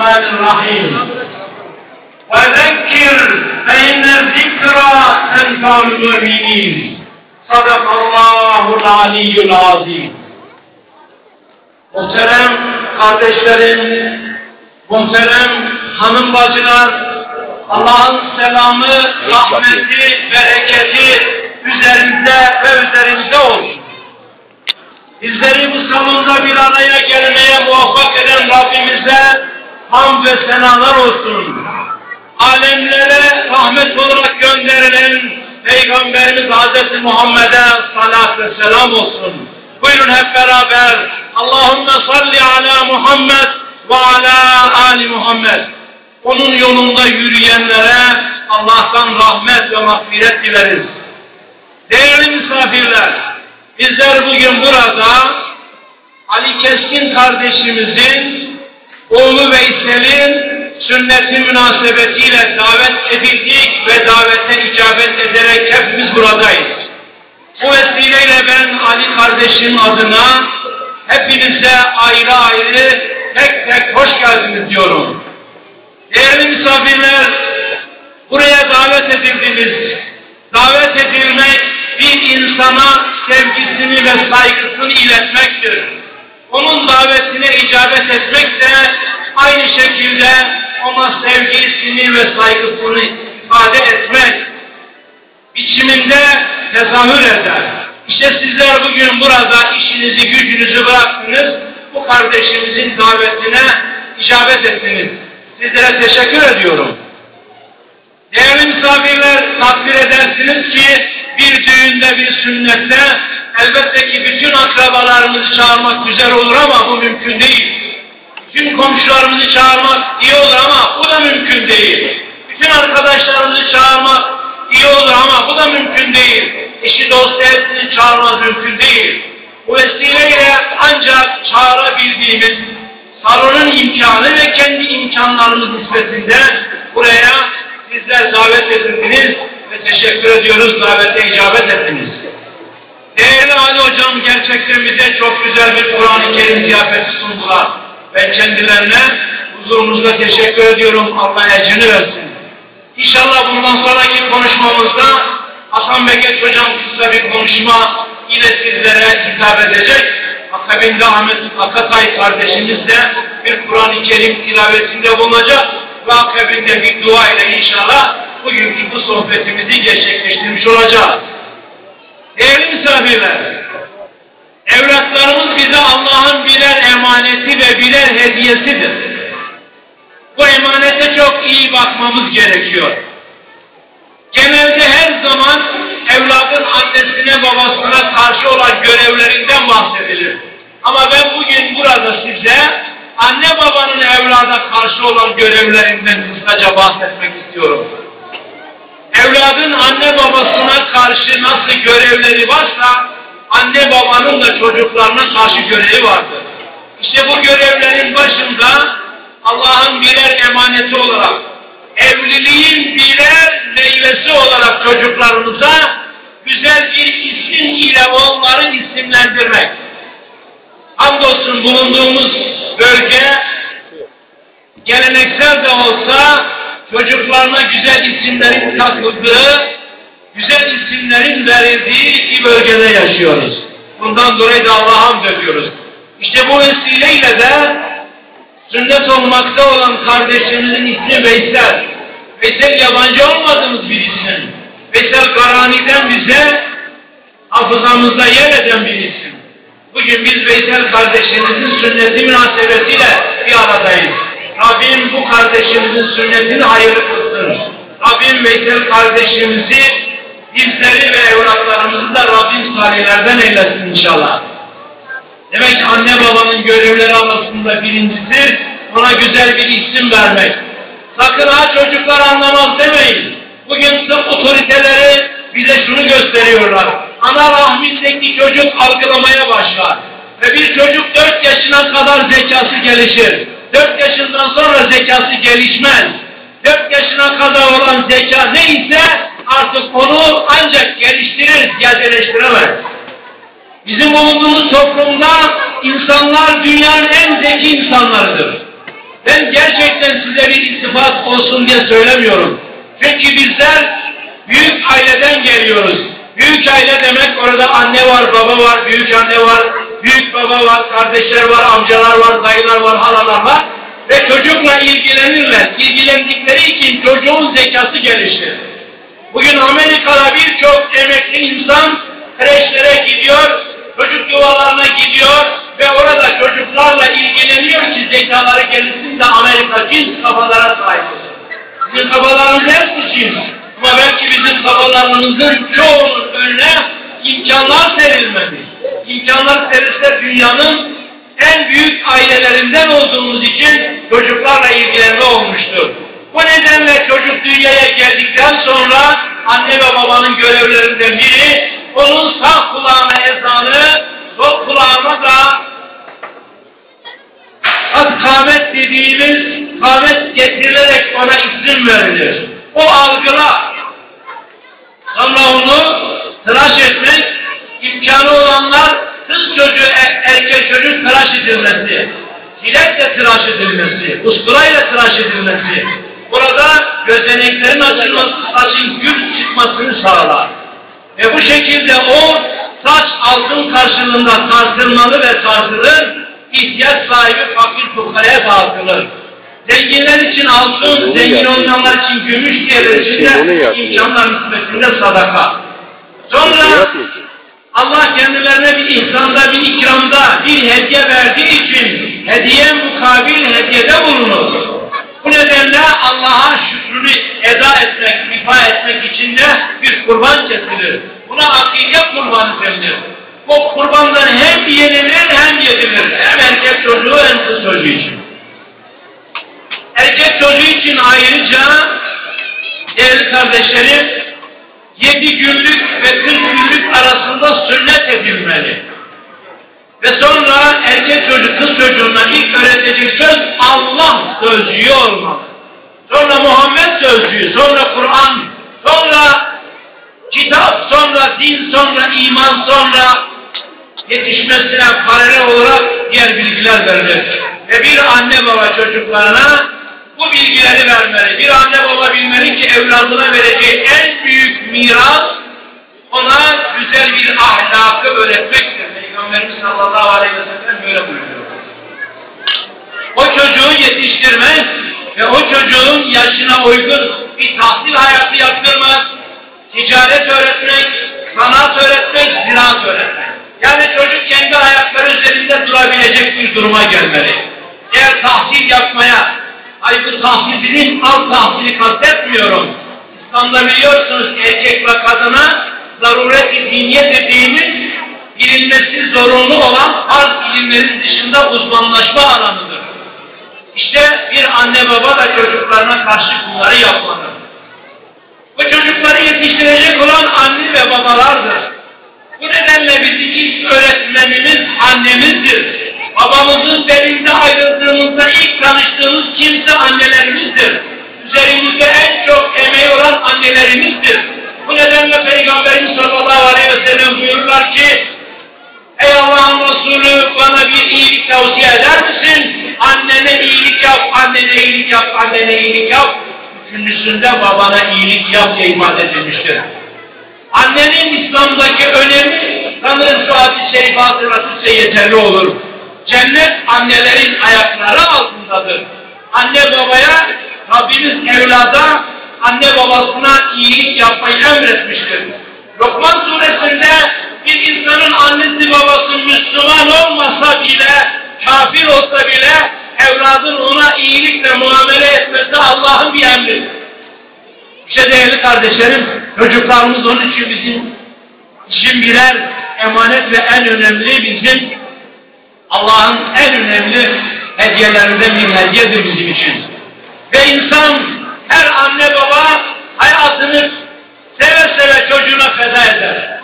الرحمن الرحيم وذكر فإن الذكرى تنفع المؤمنين صدق الله العلي العظيم Muhterem kardeşlerim, muhterem hanım bacılar, Allah'ın selamı, rahmeti, bereketi üzerinde ve üzerinde olsun. Bizleri bu salonda bir araya gelmeye muvaffak eden Rabbimize hamd ve senalar olsun. Alemlere rahmet olarak gönderilen Peygamberimiz Hazreti Muhammed'e salat ve selam olsun. Buyurun hep beraber Allahümme salli ala Muhammed ve ala Ali Muhammed. Onun yolunda yürüyenlere Allah'tan rahmet ve mağfiret dileriz. Değerli misafirler, bizler bugün burada Ali Keskin kardeşimizin oğlu Veysel'in sünneti münasebetiyle davet edildik ve davete icabet ederek hepimiz buradayız. Bu vesileyle ben Ali kardeşim adına hepinize ayrı ayrı tek tek hoş geldiniz diyorum. Değerli misafirler, buraya davet edildiniz. Davet edilmek bir insana sevgisini ve saygısını iletmektir. Onun davetine icabet etmek de aynı şekilde ona sevgisini ve saygısını ifade etmek biçiminde tezahür eder. İşte sizler bugün burada işinizi gücünüzü bıraktınız, bu kardeşimizin davetine icabet ettiniz. Sizlere teşekkür ediyorum. Değerli misafirler takdir edersiniz ki bir düğünde bir sünnette elbette ki bütün akrabalarımızı çağırmak güzel olur ama bu mümkün değil. Bütün komşularımızı çağırmak iyi olur ama bu da mümkün değil. Bütün arkadaşlarımızı çağırmak iyi olur ama bu da mümkün değil. Eşi dostu hepsini çağırmak mümkün değil. Bu vesileyle ancak çağırabildiğimiz salonun imkanı ve kendi imkanlarımız nispetinde buraya sizler davet edildiniz ve teşekkür ediyoruz davete icabet ettiniz. Değerli Ali Hocam gerçekten bize çok güzel bir Kur'an-ı Kerim ziyafeti sundular. Ben kendilerine huzurunuzda teşekkür ediyorum. Allah ecrini versin. İnşallah bundan sonraki konuşmamızda Hasan Begeç Hocam kısa bir konuşma ile sizlere hitap edecek. Akabinde Ahmet Akatay kardeşimiz de bir Kur'an-ı Kerim tilavetinde bulunacak ve akabinde bir dua ile inşallah bugünkü bu sohbetimizi gerçekleştirmiş olacağız. Değerli misafirler, evlatlarımız bize Allah'ın emaneti ve birer hediyesidir. Bu emanete çok iyi bakmamız gerekiyor. Genelde her zaman evladın annesine babasına karşı olan görevlerinden bahsedilir. Ama ben bugün burada size anne babanın evlada karşı olan görevlerinden kısaca bahsetmek istiyorum. Evladın anne babasına karşı nasıl görevleri varsa anne babanın da çocuklarına karşı görevi vardır. İşte bu görevlerin başında Allah'ın birer emaneti olarak evliliğin birer meyvesi olarak çocuklarımıza güzel bir isim ile onları isimlendirmek. Hamdolsun bulunduğumuz bölge geleneksel de olsa çocuklarına güzel isimlerin takıldığı, güzel isimlerin verildiği bir bölgede yaşıyoruz. Bundan dolayı da Allah'a hamd ediyoruz. İşte bu vesileyle de sünnet olmakta olan kardeşimizin ismi Veysel. Veysel yabancı olmadığımız bir isim. Veysel Karani'den bize hafızamızda yer eden bir isim. Bugün biz Veysel kardeşimizin sünneti münasebetiyle bir aradayız. Rabbim bu kardeşimizin sünnetini hayırlı kılsın. Rabbim Veysel kardeşimizi, bizleri ve evlatlarımızı da Rabbim salihlerden eylesin inşallah. Demek ki anne babanın görevleri arasında birincisi ona güzel bir isim vermek. Sakın ha çocuklar anlamaz demeyin. Bugün tıp otoriteleri bize şunu gösteriyorlar. Ana rahmindeki çocuk algılamaya başlar. Ve bir çocuk dört yaşına kadar zekası gelişir. Dört yaşından sonra zekası gelişmez. Dört yaşına kadar olan zeka neyse artık onu ancak geliştirir, ziyadeleştiremez. Bizim bulunduğumuz toplumda insanlar dünyanın en zeki insanlarıdır. Ben gerçekten size bir iltifat olsun diye söylemiyorum. Çünkü bizler büyük aileden geliyoruz. Büyük aile demek orada anne var, baba var, büyük anne var, büyük baba var, kardeşler var, amcalar var, dayılar var, halalar var. Ve çocukla ilgilenirler. İlgilendikleri için çocuğun zekası gelişir. Bugün Amerika'da birçok emekli insan kreşlere gidiyor, çocuk yuvalarına gidiyor ve orada çocuklarla ilgileniyor ki zekaları gelişsin de Amerika cins kafalara sahip olsun. Bizim kafalarımız hepsi cins. Ama belki bizim kafalarımızın çoğunun önüne imkanlar serilmemiş. İmkanlar serilse dünyanın en büyük ailelerinden olduğumuz için çocuklarla ilgilenme olmuştur. Bu nedenle çocuk dünyaya geldikten sonra anne ve babanın görevlerinden biri onun sağ kulağına ezanı, sol kulağına da az kâmet dediğimiz kâmet getirilerek ona isim verilir. O algıla sonra onu tıraş etmek imkanı olanlar kız çocuğu, er, erkek çocuğu tıraş edilmesi, jiletle tıraş edilmesi, usturayla tıraş edilmesi, burada gözeneklerin açılması, saçın gül çıkmasını sağlar. Ve bu şekilde o saç altın karşılığında tartılmalı ve tartılır, ihtiyaç sahibi fakir fukaraya dağıtılır. Zenginler için altın, zengin olmayanlar için gümüş diye verilirse imkanlar nispetinde sadaka. Sonra Allah kendilerine bir ihsanda, bir ikramda, bir hediye verdiği için hediye mukabil hediyede bulunur. Bu nedenle Allah'a şükrünü eda etmek, ifa etmek için de bir kurban kesilir. Buna akide kurbanı denilir. O kurbandan hem yenilir hem yedilir. Hem erkek çocuğu hem kız çocuğu için. Erkek çocuğu için ayrıca değerli kardeşlerim yedi günlük ve kırk günlük arasında sünnet edilmeli. Ve sonra erkek çocuk kız çocuğuna ilk öğreteceği söz Allah sözcüğü olmalı. Sonra Muhammed sözcüğü, sonra Kur'an, sonra kitap, sonra din, sonra iman, sonra yetişmesine paralel olarak diğer bilgiler verilir. Ve bir anne baba çocuklarına bu bilgileri vermeli. Bir anne baba bilmeli ki evladına vereceği en büyük miras ona güzel bir ahlakı öğretmektir. Peygamberimiz sallallahu aleyhi ve sellem böyle buyuruyor. O çocuğu yetiştirmek ve o çocuğun yaşına uygun bir tahsil hayatı yaptırmak, ticaret öğretmek, sanat öğretmek, ziraat öğretmek. Yani çocuk kendi ayakları üzerinde durabilecek bir duruma gelmeli. Eğer tahsil yapmaya, ay bu tahsil dediğim alt tahsili kastetmiyorum. İslam'da biliyorsunuz erkek ve kadına zaruret-i diniye dediğimiz bilinmesi zorunlu olan farz ilimlerin dışında uzmanlaşma alanıdır. İşte bir anne baba da çocuklarına karşı bunları yapmalı. Bu çocukları yetiştirecek olan anne ve babalardır. Bu nedenle bizim ilk öğretmenimiz annemizdir. Babamızın belinde ayrıldığımızda ilk tanıştığımız kimse annelerimizdir. Üzerimizde en çok emeği olan annelerimizdir. Bu nedenle Peygamberimiz sallallahu aleyhi ve sellem buyururlar ki Ey Allah'ın Resulü bana bir iyilik tavsiye eder misin? Annene iyilik yap, annene iyilik yap, annene iyilik yap. Üçüncüsünde babana iyilik yap diye ifade edilmiştir. Annenin İslam'daki önemi şu hadis-i şerif hatırlatırsa yeterli olur. Cennet annelerin ayakları altındadır. Anne babaya Rabbimiz evlada anne babasına iyilik yapmayı emretmiştir. Olmasa bile, kafir olsa bile evladın ona iyilikle muamele etmesi Allah'ın bir emridir. İşte değerli kardeşlerim, çocuklarımız onun için bizim için birer emanet ve en önemli bizim Allah'ın en önemli hediyelerinden bir hediyedir bizim için. Ve insan, her anne baba hayatını seve seve çocuğuna feda eder.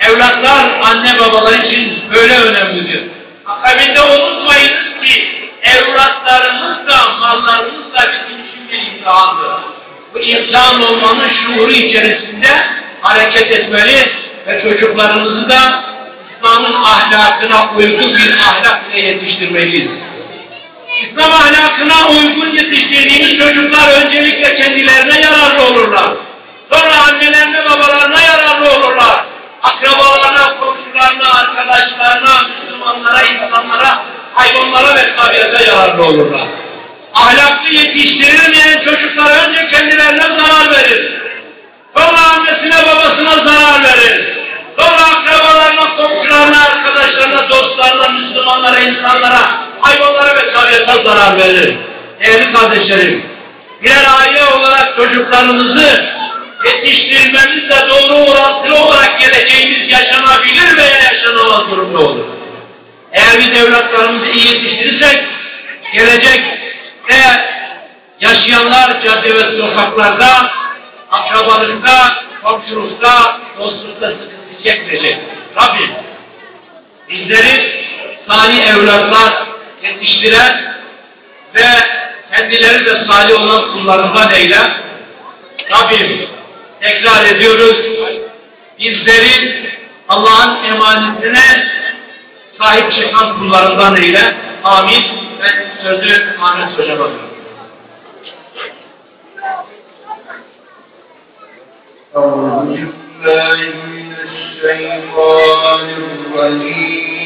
Evlatlar anne babalar için böyle önemlidir. Akabinde unutmayınız ki evlatlarımız da mallarımız da bizim için bir imtihandır. Bu imtihan olmanın şuuru içerisinde hareket etmeli ve çocuklarımızı da İslam'ın ahlakına uygun bir ahlak ile yetiştirmeliyiz. İslam ahlakına uygun yetiştirdiğimiz çocuklar öncelikle kendilerine yararlı olurlar. Sonra annelerine, babalarına yararlı olurlar. Akrabalarına, komşularına, arkadaşlarına, Müslümanlara, insanlara, hayvanlara ve tabiata yararlı olurlar. Ahlaklı yetiştirilmeyen çocuklar önce kendilerine zarar verir. Sonra annesine, babasına zarar verir. Sonra akrabalarına, komşularına, arkadaşlarına, dostlarına, Müslümanlara, insanlara, hayvanlara ve tabiata zarar verir. Değerli kardeşlerim, birer aile olarak çocuklarımızı yetiştirmemizle doğru orantılı olarak geleceğimiz yaşanabilir veya yaşanamaz durumda olur. Eğer biz evlatlarımızı iyi yetiştirirsek, gelecek ve yaşayanlar cadde ve sokaklarda, akrabalıkta, komşulukta, dostlukta sıkıntı çekmeyecek. Rabbim bizleri salih evlatlar yetiştiren ve kendileri de salih olan kullarından eyle. Rabbim tekrar ediyoruz. Bizleri Allah'ın emanetine sahip çıkan kullarından eyle. Amin. Ben sözü Ahmet Hoca'ma bırakıyorum. أعوذ بالله من الشيطان الرجيم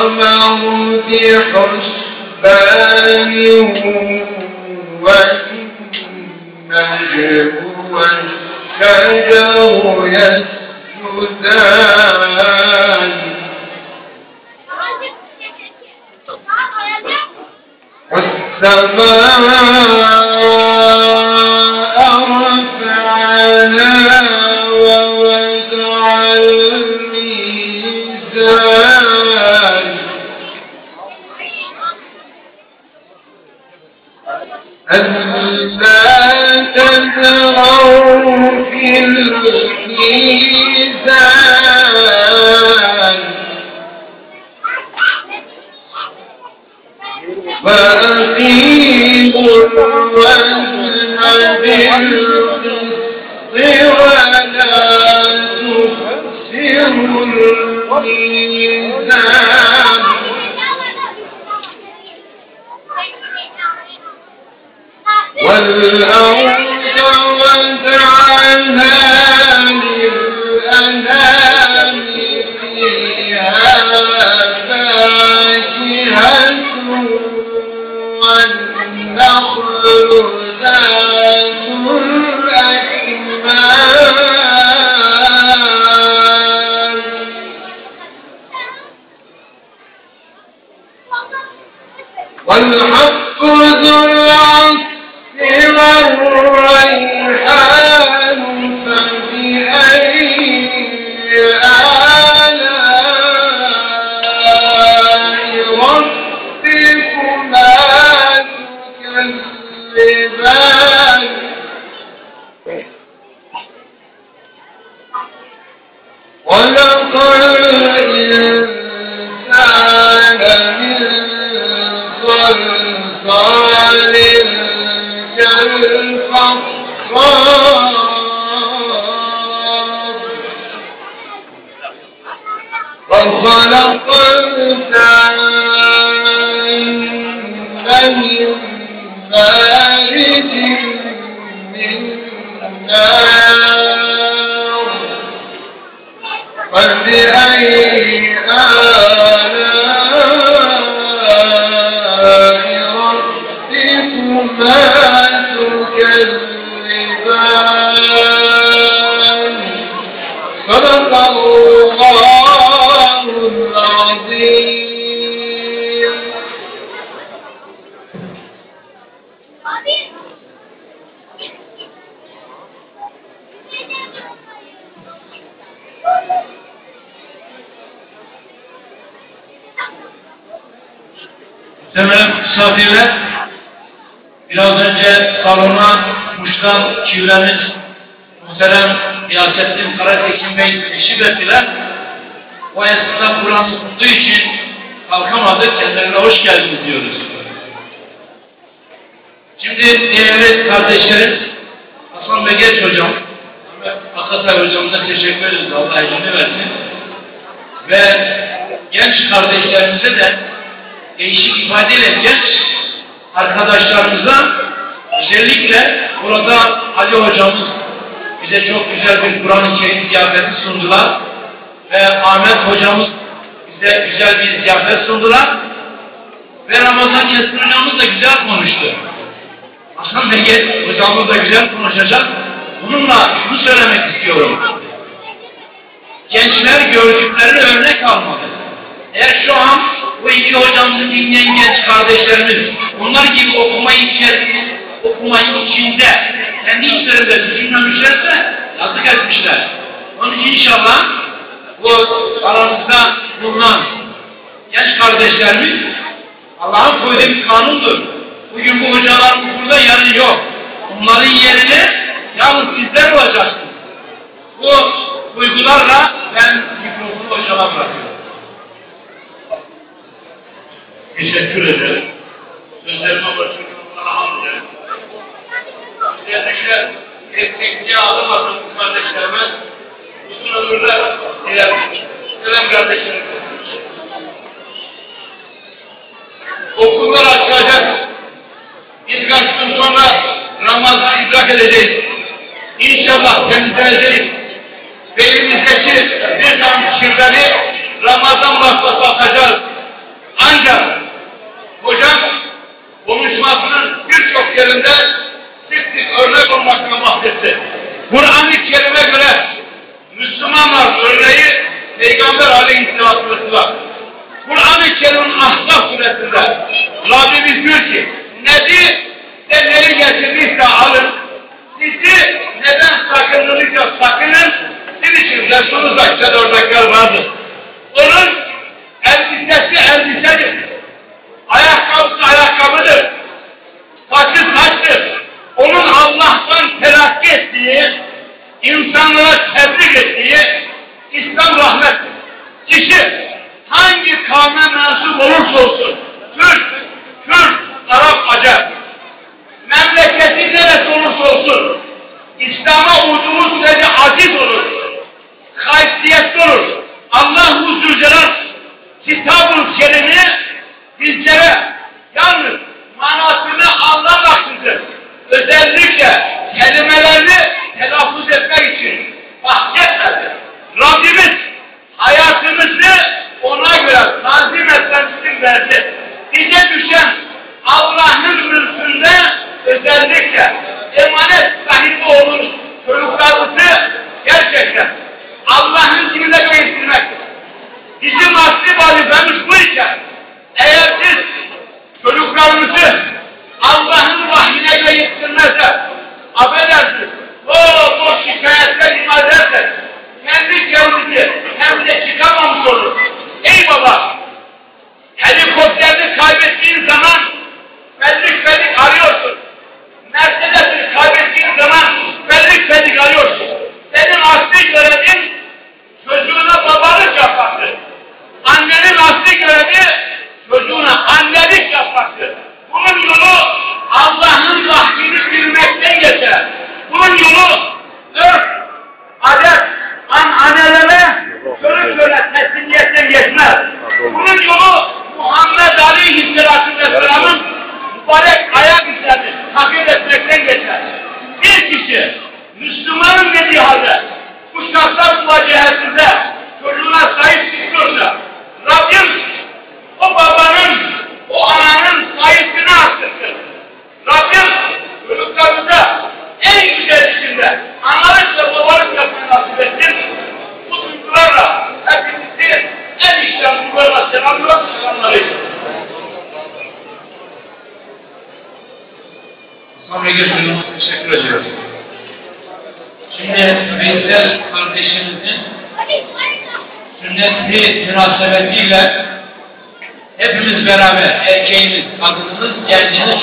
والقمر بحسبان والنجم والشجر يسجدان. والسماء والأرض Muş'tan çivremiz muhterem Yasettin Karatekin Bey teşrif ettiler. O esnada Kur'an okunduğu için kalkamadık. Kendilerine hoş geldiniz diyoruz. Şimdi değerli kardeşlerim, Hasan Begeç hocam, Akatay hocamıza teşekkür ederiz. Allah izini versin. Ve genç kardeşlerimize de değişik ifadeyle genç arkadaşlarımıza özellikle burada Ali hocamız bize çok güzel bir Kur'an-ı Kerim ziyafeti sundular. Ve Ahmet hocamız bize güzel bir ziyafet sundular. Ve Ramazan Yasir hocamız da güzel konuştu. Hasan Bey hocamız da güzel konuşacak. Bununla şunu söylemek istiyorum. Gençler gördüklerini örnek almalı. Eğer şu an bu iki hocamızı dinleyen genç kardeşlerimiz onlar gibi okumayı içerisinde, okumayı içinde kendi içlerinde düşünmemişlerse yazık etmişler. Onun için inşallah bu aramızda bulunan genç kardeşlerimiz Allah'ın koyduğu bir kanundur. Bugün bu hocalar burada yarın yok. Onların yerine yalnız sizler olacaksınız. Bu duygularla ben mikrofonu hocama bırakıyorum. Teşekkür ederim. Sözlerime başlıyorum. Diyor ki. Nebi de neyi getirdiyse alın sizi neden sakındırırsa sakının sizin için Resulullah güzel örnekler vardır. Onun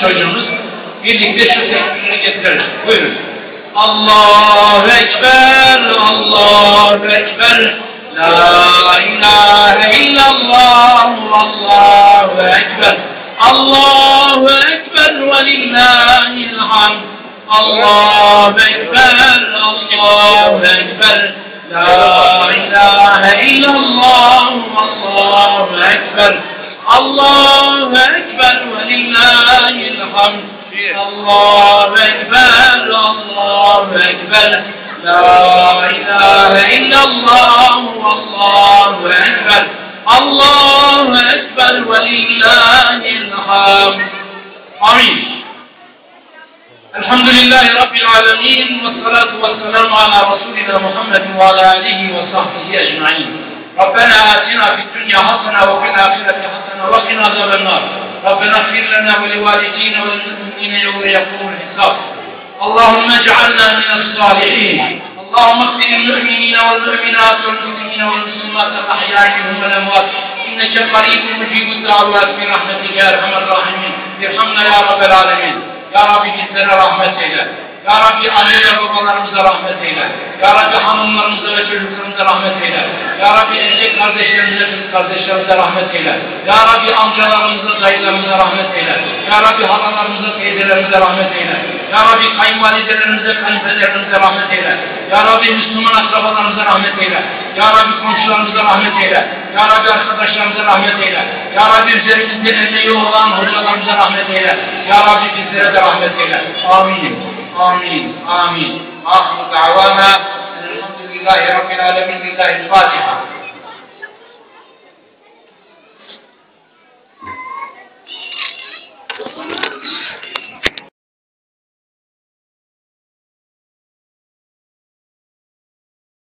gencimiz, çocuğumuz birlikte şu tekbiri getiririz. Buyurun. Allahu Ekber, Allahu Ekber, La ilahe illallah, Allahu Ekber, Allahu Ekber ve lillahil hamd. Allahu Ekber, Allahu Ekber, La ilahe illallah, Allahu Ekber, الله أكبر ولله الحمد. الله أكبر الله أكبر. لا إله إلا الله والله أكبر. الله أكبر ولله الحمد. آمين الحمد لله رب العالمين والصلاة والسلام على رسولنا محمد وعلى آله وصحبه أجمعين. ربنا آتنا في الدنيا حسنة وفي الآخرة حسنة وقنا عذاب النار. ربنا اغفر لنا ولوالدينا وللمؤمنين يوم يقوم الحساب. اللهم اجعلنا من الصالحين. اللهم اغفر للمؤمنين والمؤمنات والمسلمين والمسلمات الأحياء منهم والأموات. إنك قريب مجيب الدعوات برحمتك يا أرحم الراحمين. ارحمنا يا رب العالمين. Rabbi bizlere rahmet eyle. Ya Rabbi anne ve babalarımıza rahmet eyle. Ya Rabbi hanımlarımıza ve çocuklarımıza rahmet eyle. Ya Rabbi erkek kardeşlerimize, kız kardeşlerimize rahmet eyle. Ya Rabbi amcalarımıza, dayılarımıza rahmet eyle. Ya Rabbi halalarımıza, teyzelerimize rahmet eyle. Ya Rabbi kayınvalidelerimize, kayınpederimize rahmet eyle. Ya Rabbi Müslüman akrabalarımıza rahmet eyle. Ya Rabbi komşularımıza rahmet eyle. Ya Rabbi arkadaşlarımıza rahmet eyle. Ya Rabbi üzerimizde emeği olan hocalarımıza rahmet eyle. Ya Rabbi bizlere de rahmet eyle. Amin. آمين آمين. آخر دعوانا الحمد لله رب العالمين. لله الفاتحة.